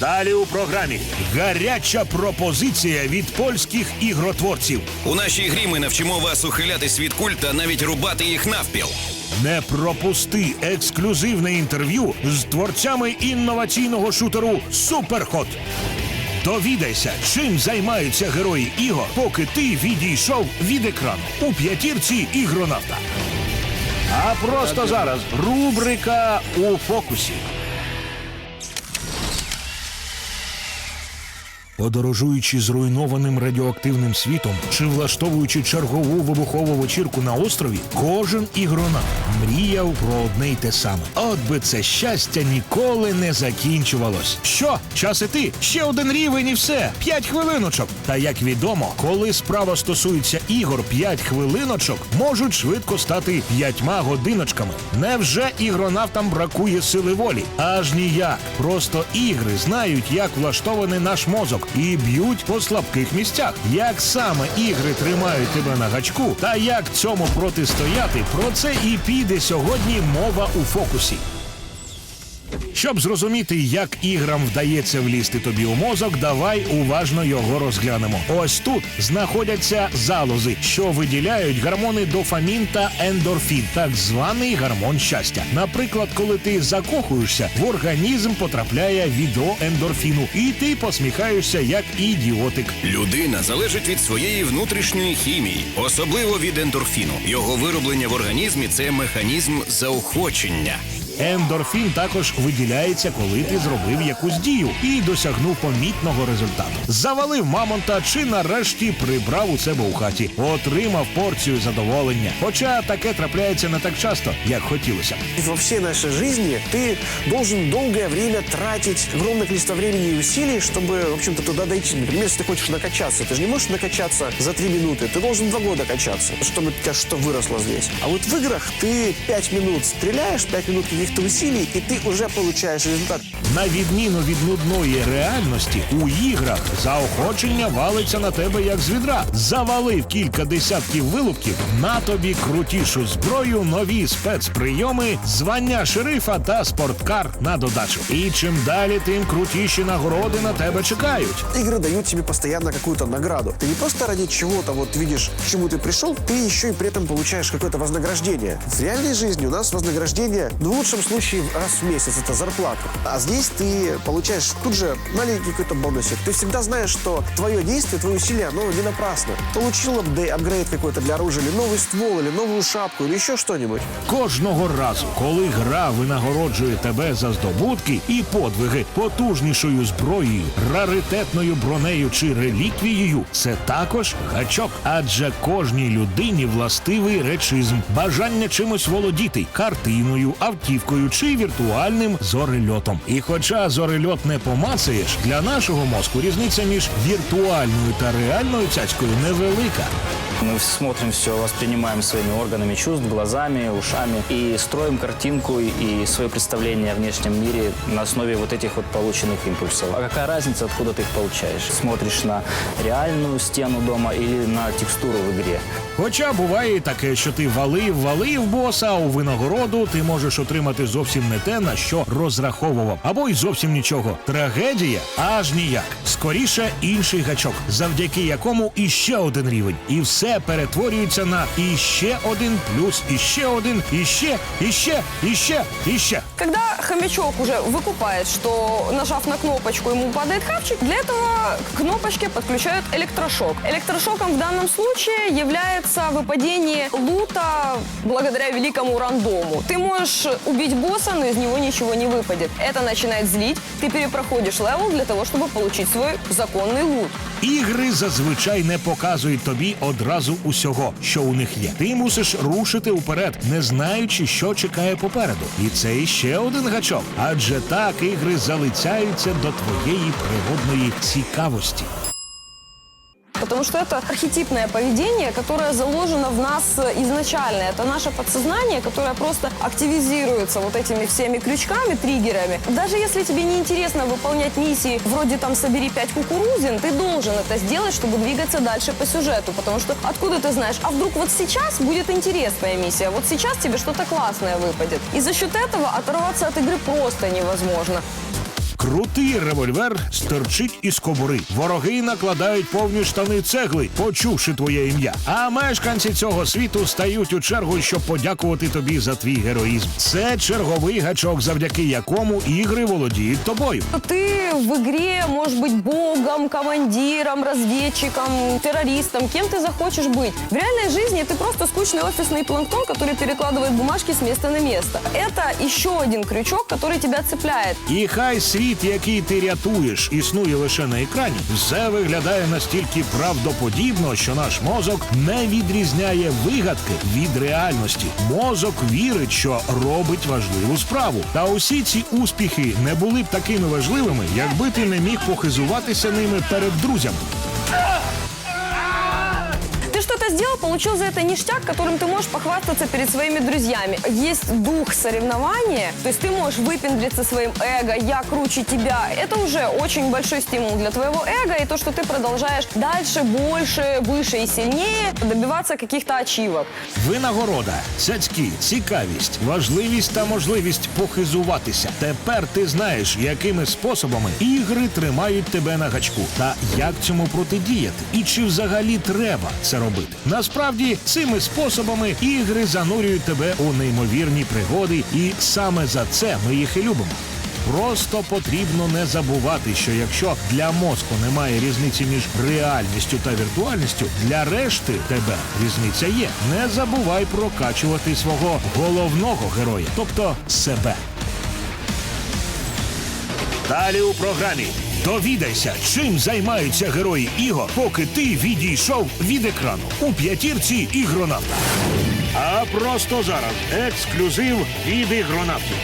Далі у програмі гаряча пропозиція від польських ігротворців. У нашій грі ми навчимо вас ухилятись від куль та навіть рубати їх навпіл. Не пропусти ексклюзивне інтерв'ю з творцями інноваційного шутеру Суперхот. Довідайся, чим займаються герої ігор, поки ти відійшов від екрану у п'ятірці ігронавта. А просто зараз рубрика у фокусі. Подорожуючи зруйнованим радіоактивним світом чи влаштовуючи чергову вибухову вечірку на острові, кожен ігронавт мріяв про одне й те саме. От би це щастя ніколи не закінчувалось. Що, час іти? Ще один рівень і все. П'ять хвилиночок. Та як відомо, коли справа стосується ігор, п'ять хвилиночок можуть швидко стати п'ятьма годиночками. Невже ігронавтам бракує сили волі? Аж ніяк. Просто ігри знають, як влаштований наш мозок, і б'ють по слабких місцях. Як саме ігри тримають тебе на гачку, та як цьому протистояти, про це і піде сьогодні мова у фокусі. Щоб зрозуміти, як іграм вдається влізти тобі у мозок, давай уважно його розглянемо. Ось тут знаходяться залози, що виділяють гормони дофамін та ендорфін, так званий гормон щастя. Наприклад, коли ти закохуєшся, в організм потрапляє відро ендорфіну, і ти посміхаєшся як ідіотик. Людина залежить від своєї внутрішньої хімії, особливо від ендорфіну. Його вироблення в організмі це механізм заохочення. Ендорфін також виділяється, коли ти зробив якусь дію і досягнув помітного результату. Завалив мамонта чи нарешті прибрав у себе у хаті, отримав порцію задоволення. Хоча таке трапляється не так часто, як хотілося. б. Во всей нашей жизни ты должен долгое время тратить огромное количество времени и усилий, чтобы, в общем-то, туда дойти. Например, если ты хочешь накачаться, ты же не можешь накачаться за три минуты, ты должен два года качаться, чтобы у тебя что выросло здесь. А вот в играх ты пять минут стреляешь, пять минут каких-то усилий, и ты уже получаешь результат. На відміну від нудної реальності, у іграх заохочення валиться на тебе як з відра. Завалив кілька десятків вилупків, на тобі крутішу зброю, нові спецприйоми, звання шерифа та спорткар на додачу. І чим далі, тим крутіші нагороди на тебе чекають. Игры дают тебе постоянно какую-то награду. Ты не просто ради чего-то вот видишь, к чему ты пришел, ты еще и при этом получаешь какое-то вознаграждение. В реальной жизни у нас вознаграждение, ну, в лучшем случае, раз в месяц, это зарплата. А здесь ты получаешь тут же маленький какой-то бонусик. Ты всегда знаешь, что твое действие, твои усилия, оно не напрасно. Получил апдей- апгрейд какой-то для оружия, или новый ствол, или новую шапку, или еще что-нибудь. Кожного разу, коли гра винагороджує тебе за здобутки і подвиги потужнішою зброєю, раритетною бронею чи реліквією, це також гачок. Адже кожній людині властивий речизм, бажання чимось володіти картиною, автівкою чи віртуальним зорельотом. І хоча зорельот не помацаєш, для нашого мозку різниця між віртуальною та реальною цяцькою невелика. Мы смотрим все, воспринимаем своими органами чувств, глазами, ушами и строим картинку и свое представление о внешнем мире на основе вот этих вот полученных импульсов. А какая разница, откуда ты их получаешь? Смотришь на реальную стену дома или на текстуру в игре? Хоча буває і таке, що ти валив, валив боса, а у винагороду ти можеш отримати зовсім не те, на що розраховував, або й зовсім нічого. Трагедія аж ніяк. Скоріше інший гачок, завдяки якому іще один рівень, і все перетворюється на іще один плюс іще один, іще, іще, іще, іще. Когда хомячок уже выкупает, что нажав на кнопочку ему падает хавчик, для этого к кнопочке подключают электрошок. Электрошоком в данном случае является выпадение лута благодаря великому рандому. Ты можешь убить босса, но из него ничего не выпадет. Это начинает злить, ты перепроходишь левел для того, чтобы получить свой законный лут. Ігри зазвичай не показують тобі одразу усього, що у них є. Ти мусиш рушити уперед, не знаючи, що чекає попереду. І це іще один гачок. Адже так ігри залицяються до твоєї природної цікавості. Потому что это архетипное поведение, которое заложено в нас изначально. Это наше подсознание, которое просто активизируется вот этими всеми крючками, триггерами. Даже если тебе не интересно выполнять миссии вроде там «собери пять кукурузин», ты должен это сделать, чтобы двигаться дальше по сюжету. Потому что откуда ты знаешь, а вдруг вот сейчас будет интересная миссия, вот сейчас тебе что-то классное выпадет. И за счет этого оторваться от игры просто невозможно. Крутий револьвер стирчить із кобури. Вороги накладають повні штани цегли, почувши твоє ім'я. А мешканці цього світу стають у чергу, щоб подякувати тобі за твій героїзм. Це черговий гачок, завдяки якому ігри володіють тобою. Ты в игре можешь быть богом, командиром, разведчиком, террористом, кем ты захочешь быть. В реальной жизни ты просто скучный офисный планктон, который перекладывает бумажки с места на место. Это еще один крючок, который тебя цепляет. І хай світ, який ти рятуєш, існує лише на екрані, все виглядає настільки правдоподібно, що наш мозок не відрізняє вигадки від реальності. Мозок вірить, що робить важливу справу. Та усі ці успіхи не були б такими важливими, якби ти не міг похизуватися ними перед друзями Ты что-то сделал, получил за это ништяк, которым ты можешь похвастаться перед своими друзьями. Есть дух соревнования, то есть ты можешь выпендриться своим эго, я круче тебя. Это уже очень большой стимул для твоего эго, и то, что ты продолжаешь дальше, больше, выше и сильнее добиваться каких-то ачивок. Винагорода, цяцьки, цікавість, важливість та можливість похизуватися. Тепер ти знаєш, якими способами ігри тримають тебе на гачку, та як цьому протидіяти, і чи взагалі треба це робити. Насправді, цими способами ігри занурюють тебе у неймовірні пригоди, і саме за це ми їх і любимо. Просто потрібно не забувати, що якщо для мозку немає різниці між реальністю та віртуальністю, для решти тебе різниця є. Не забувай прокачувати свого головного героя, тобто себе. Далі у програмі. Довідайся, чим займаються герої ігор, поки ти відійшов від екрану у п'ятірці ігронавта. А просто зараз ексклюзив від ігронавтів.